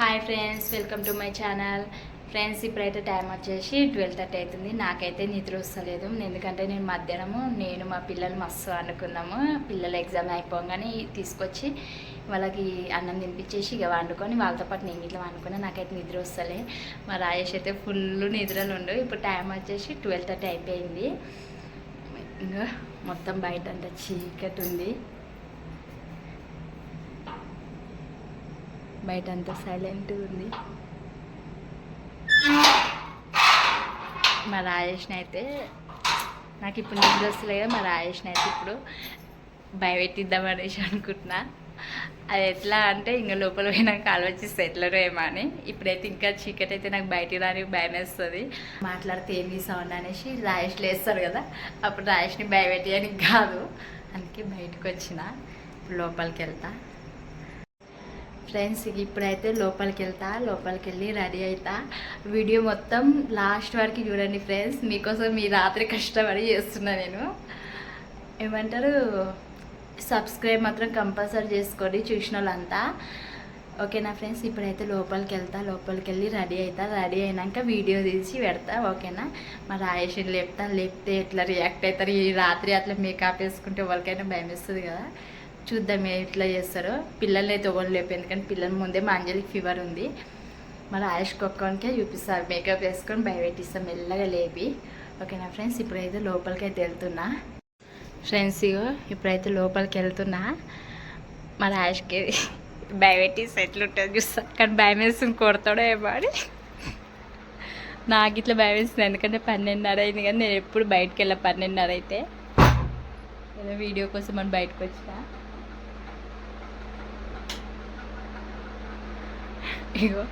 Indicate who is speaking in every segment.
Speaker 1: Hi friends welcome to my channel friends ఇప్పుడైతే time వచ్చేసి twelve thirty అవుతుంది. నాకైతే నిద్ర వస్తలేదు. ఎందుకంటే నేను మధ్యాహ్నము నేను మా పిల్లలు మస్తు అనుకున్నాము పిల్లల ఎగ్జామ్ అయిపోగానే తీసుకొచ్చి వాళ్ళకి అన్నం తినిపించేసి ఇక వండుకొని వాళ్ళతో పాటు నేను ఇట్లా వండుకున్నా. నాకైతే నిద్ర వస్తలే. మా రాజేష్ అయితే ఫుల్ నిద్రలు ఉండు. ఇప్పుడు టైం వచ్చేసి ట్వెల్వ్ థర్టీ అయిపోయింది. ఇంకా మొత్తం బయట అంతా చీకటి ఉంది. బయట అంతా సైలెంట్ ఉంది. మా రాజేష్ని అయితే నాకు ఇప్పుడు నిద్ర వస్తలేదు కదా మా రాజేష్ని అయితే ఇప్పుడు భయపెట్టిద్దాం అనేసి అనుకుంటున్నా. అది ఎట్లా అంటే ఇంకా లోపల పోయినాక ఆలోచిస్తే ఎట్లనో ఏమో అని. ఇప్పుడైతే ఇంకా చీకటి అయితే నాకు బయటికి రాని భయం వేస్తుంది. మాట్లాడితే ఏమి సౌండ్ అనేసి రాజేష్ వేస్తారు కదా అప్పుడు రాజేష్ని భయపెట్టేయడానికి కాదు. అందుకే బయటకు వచ్చిన ఇప్పుడు లోపలికి వెళ్తా. ఫ్రెండ్స్ ఇప్పుడైతే లోపలికి వెళ్తా లోపలికి వెళ్ళి రెడీ అవుతా వీడియో మొత్తం లాస్ట్ వరకు చూడండి ఫ్రెండ్స్ మీకోసం మీ రాత్రి కష్టపడి చేస్తున్నా నేను. ఏమంటారు? సబ్స్క్రైబ్ మాత్రం కంపల్సరీ చేసుకోండి చూసిన వాళ్ళంతా ఓకేనా ఫ్రెండ్స్? ఇప్పుడైతే లోపలికి వెళ్తా లోపలికి వెళ్ళి రెడీ అవుతా రెడీ అయినాక వీడియో తీసి పెడతా ఓకేనా? మా రాయేషన్ లేపుతా లేపితే ఎట్లా రియాక్ట్ అవుతారు ఈ రాత్రి అట్లా మేకప్ వేసుకుంటే వాళ్ళకైనా భయం వేస్తుంది కదా. చూద్దాం ఎట్లా చేస్తారో. పిల్లల్ని అయితే ఒకళ్ళు లేపు ఎందుకంటే పిల్లల ముందే మా అంజలికి ఫీవర్ ఉంది. మరి ఆయుష్ ఒక్కనికే చూపిస్తారు మేకప్ వేసుకొని భయపెట్టిస్తాం మెల్లగా లేపి. ఓకేనా ఫ్రెండ్స్? ఇప్పుడైతే లోపలికి అయితే వెళ్తున్నా. ఫ్రెండ్స్ ఇగో ఇప్పుడైతే లోపలికి వెళ్తున్నా. మన ఆయుష్కి భయపెట్టిస్తే ఎట్లుంటుంది చూస్తా. కానీ భయం వేస్తుంది కొడతాడో ఏమాడి నాకు ఇట్లా భయం వేస్తుంది ఎందుకంటే పన్నెండున్నర అయింది కానీ నేను ఎప్పుడు బయటకు వెళ్ళా పన్నెండున్నర అయితే. ఏదో వీడియో కోసం మనం బయటకు వచ్చినా. ఇగో.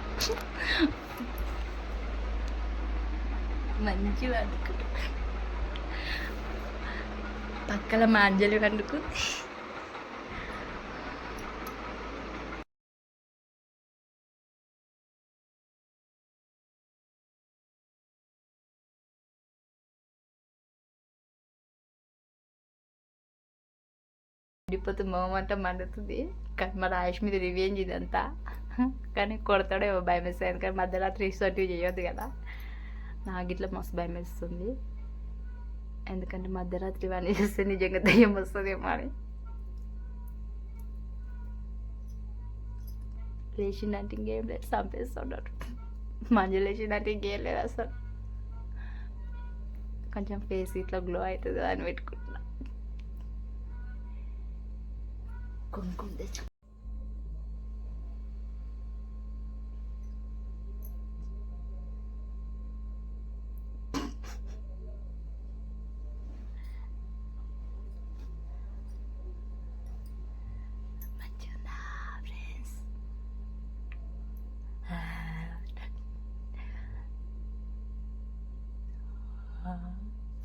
Speaker 1: మంచి వండుకు పక్కల మాంజలి వండుకు. వండుకు ఉండిపోతే మొహమంతా మండుతుంది. కానీ మా ఆయుష్ మీద రివెంజ్ ఇదంతా. కానీ కొడతాడేమో భయం వేస్తుంది. కానీ మధ్యరాత్రి ఇష్టం చేయొద్దు కదా. నాకు ఇట్లా మస్తు భయం వేస్తుంది. ఎందుకంటే మధ్యరాత్రి ఇవన్నీ చేస్తే నిజంగా దయ్యం వస్తుందేమో అని. లేచిందంటే ఇంకేం లేదు. చంపేస్తున్నాడు మంజు లేచిందంటే ఇంకేం లేదు అసలు. కొంచెం ఫేస్ ఇట్లా గ్లో అవుతుంది అని పెట్టుకుంటున్నా. కుంకుమ తెచ్చు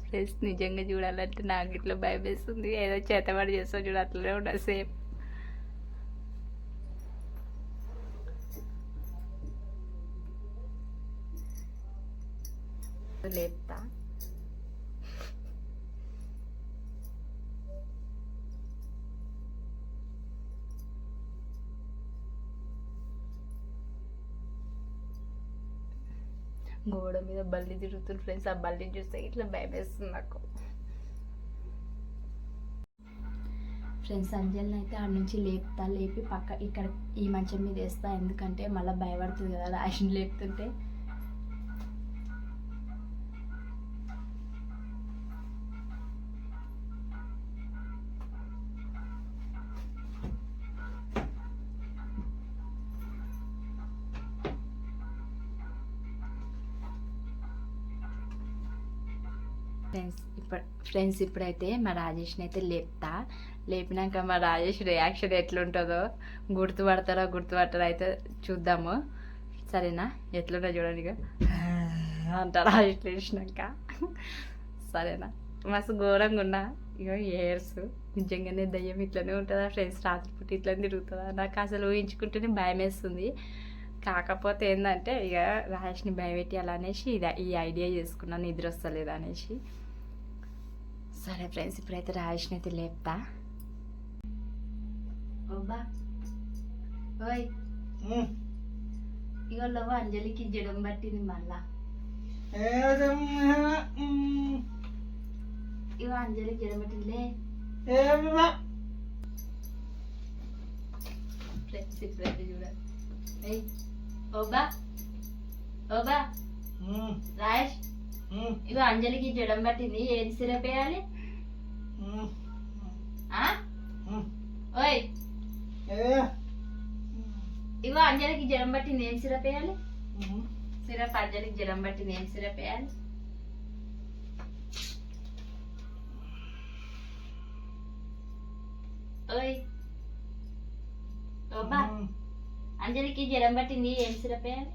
Speaker 1: ఫ్రెండ్స్ నిజంగా చూడాలంటే నాకు ఇట్లా భయం వేస్తుంది ఏదో చేతబడి చేస్తా చూడ అట్లనే ఉండాలి సేమ్ లేపుతా గోడ మీద బల్లి తిరుగుతుంది ఫ్రెండ్స్ ఆ బల్లి చూస్తే ఇట్లా భయం వేస్తుంది నాకు. ఫ్రెండ్స్ అంజలిని అయితే ఆడ నుంచి లేపుతా లేపి పక్క ఇక్కడ ఈ మంచం మీద వేస్తా ఎందుకంటే మళ్ళీ భయపడుతుంది కదా రాషన్ లేపుతుంటే. ఫ్రెండ్స్ ఇప్పుడు ఫ్రెండ్స్ ఇప్పుడైతే మా రాజేష్ని అయితే లేపుతా. లేపినాక మా రాజేష్ రియాక్షన్ ఎట్లుంటుందో గుర్తుపడతారో గుర్తుపడతారో అయితే చూద్దాము. సరేనా? ఎట్లుంటో చూడండి ఇక అంట రాజేష్ లేచినాక. సరేనా? మస్తు ఘోరంగా ఉన్నా. ఇక ఏర్స్ నిజంగానే దయ్యం ఇట్లనే ఉంటుందా ఫ్రెండ్స్? రాత్రిపూట ఇట్లనే తిరుగుతుందా? నాకు అసలు ఊహించుకుంటేనే భయం వేస్తుంది. కాకపోతే ఏంటంటే ఇక రాజేష్ని భయపెట్టి అలా అనేసి ఇది ఈ ఐడియా చేసుకున్నాను నిద్ర వస్తలేదు అనేసి. సరే ఫ్రెండ్స్ ఇప్పుడైతే రాజేష్ని అయితే లేపుతా ఓబా ఓయ్ ఇగో లవ్ అంజలికి జడం పట్టింది మళ్ళా. ఇగో అంజలికి జడం పట్టిందిలే.
Speaker 2: ఏమ్మా.
Speaker 1: ఫ్రెండ్స్ ఇప్పుడైతే ఏయ్. ఓబా ఓబా రాయేష్ ఇగో అంజలికి జడం పట్టింది. ఏది సిరప్ వేయాలి. ఓయ్
Speaker 2: ఏ,
Speaker 1: ఇగో అంజలికి జ్వరం పట్టింది ఏం సిరప్ వేయాలి
Speaker 2: మ్,
Speaker 1: సిరప్ అంజలికి జ్వరం పట్టింది ఏం సిరప్ వేయాలి ఓయ్ ఓబా
Speaker 2: మ్.
Speaker 1: అంజలికి జ్వరం పట్టింది ఏం సిరప్ వేయాలి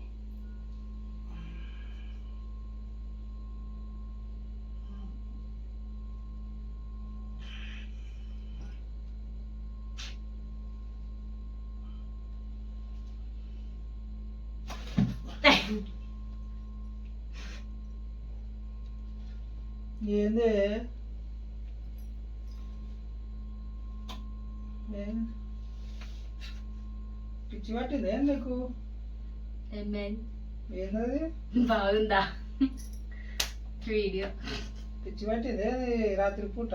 Speaker 2: ఏంది? పిచ్చి పట్టింది ఏం నీకు? ఏంటది
Speaker 1: బాగుందా వీడియో
Speaker 2: పిచ్చి పట్టింది రాత్రి పూట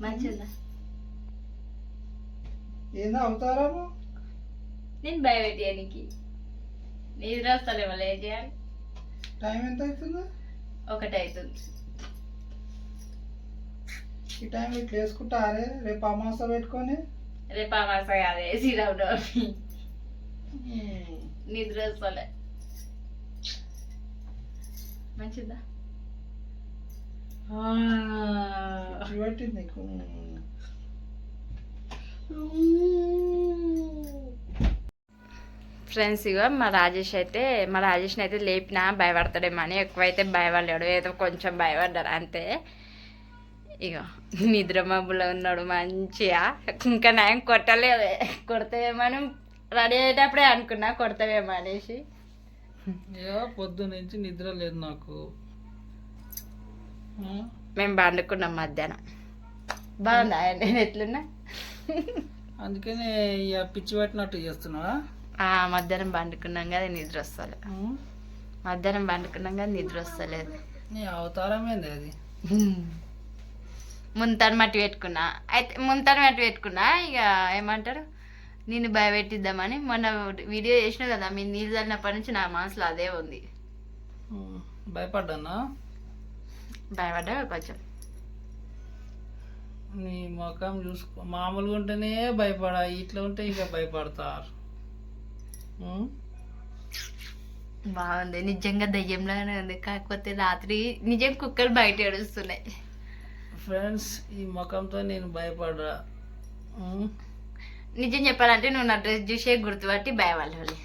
Speaker 1: మంచిదా
Speaker 2: ఏందో అవుతారాము
Speaker 1: నేను భయపెట్టానికి నిద్ర వస్తలేమో ఏం చేయాలి?
Speaker 2: టైం ఎంత అవుతుంది?
Speaker 1: ఒకటి అవుతుంది.
Speaker 2: ఈ టైం ఇట్లా వేసుకుంటారే రేపు అమాస పెట్టుకొని.
Speaker 1: రేపు అమాస కాదే శ్రీరామనవమి నిద్ర వస్తలే. మంచిదా?
Speaker 2: నీకు.
Speaker 1: ఫ్రెండ్స్ ఇగో మా రాజేష్ అయితే మా రాజేష్ని అయితే లేపినా భయపడతాడేమో అని ఎక్కువైతే భయపడలేడు. ఏదో కొంచెం భయపడ్డారు అంతే. ఇగో నిద్ర మబ్బులో ఉన్నాడు మంచిగా. ఇంకా నేను కొట్టలేదు. కొడతావేమని రెడీ అయ్యేటప్పుడే అనుకున్నా కొడతావేమో అనేసి.
Speaker 2: పొద్దు నుంచి నిద్ర లేదు నాకు?
Speaker 1: మేము పండుకున్నాం మధ్యాహ్నం. బాగుందా? నేను ఎట్లున్నా?
Speaker 2: అందుకనే ఇక పిచ్చి పట్టినట్టు చేస్తున్నావా?
Speaker 1: ఆ, మధ్యాహ్నం పండుకున్నాం కదా నిద్ర వస్తలే? మధ్యాహ్నం పండుకున్నాం కదా నిద్ర వస్తలేదు.
Speaker 2: నీ అవతారం ఏంది అది?
Speaker 1: ముంతని మట్టి పెట్టుకున్నా. అయితే ముంతని మట్టి పెట్టుకున్నా ఇక ఏమంటారు? నేను భయపెట్టిద్దామని మొన్న వీడియో చేసిన కదా మీ నీళ్ళు చల్లినప్పటి నుంచి నా మనసులో అదే ఉంది.
Speaker 2: భయపడ్డానా?
Speaker 1: భయపడ్డా కొంచెం
Speaker 2: నీ ముఖం చూసుకో మామూలుగా ఉంటేనే భయపడా ఇట్లా ఉంటే ఇక భయపడతారు?
Speaker 1: బాగుంది. నిజంగా దయ్యంలానే ఉంది. కాకపోతే రాత్రి నిజం కుక్కలు బయట ఏడుస్తున్నాయి.
Speaker 2: ఫ్రెండ్స్ ఈ ముఖంతో నేను భయపడరా? ఉం?
Speaker 1: నిజం చెప్పాలంటే నువ్వు నా డ్రెస్ చూసే గుర్తుపట్టి భయపడాలి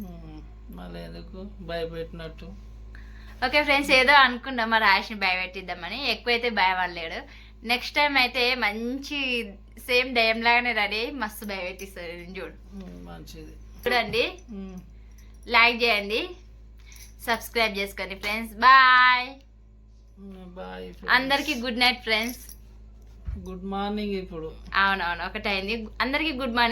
Speaker 2: ఉం. మళ్ళీ ఎందుకు? భయపెట్టినట్టు.
Speaker 1: ఓకే ఫ్రెండ్స్ ఏదో అనుకున్నా మా రాశిని భయపెట్టిద్దామని. ఎక్కువైతే భయపడలేడు. నెక్స్ట్ టైం అయితే మంచి సేమ్ దయ్యం లాగానే రెడీ మస్తు భయపెట్టిస్తాడు. నేను చూడు.
Speaker 2: మంచిది.
Speaker 1: చూడండి. లైక్ చేయండి. సబ్స్క్రైబ్ చేసుకోండి ఫ్రెండ్స్ బాయ్
Speaker 2: బాయ్
Speaker 1: అందరికీ good night friends
Speaker 2: good morning ఇప్పుడు.
Speaker 1: అవునవును ఒకటైంది. అందరికీ గుడ్ మార్నింగ్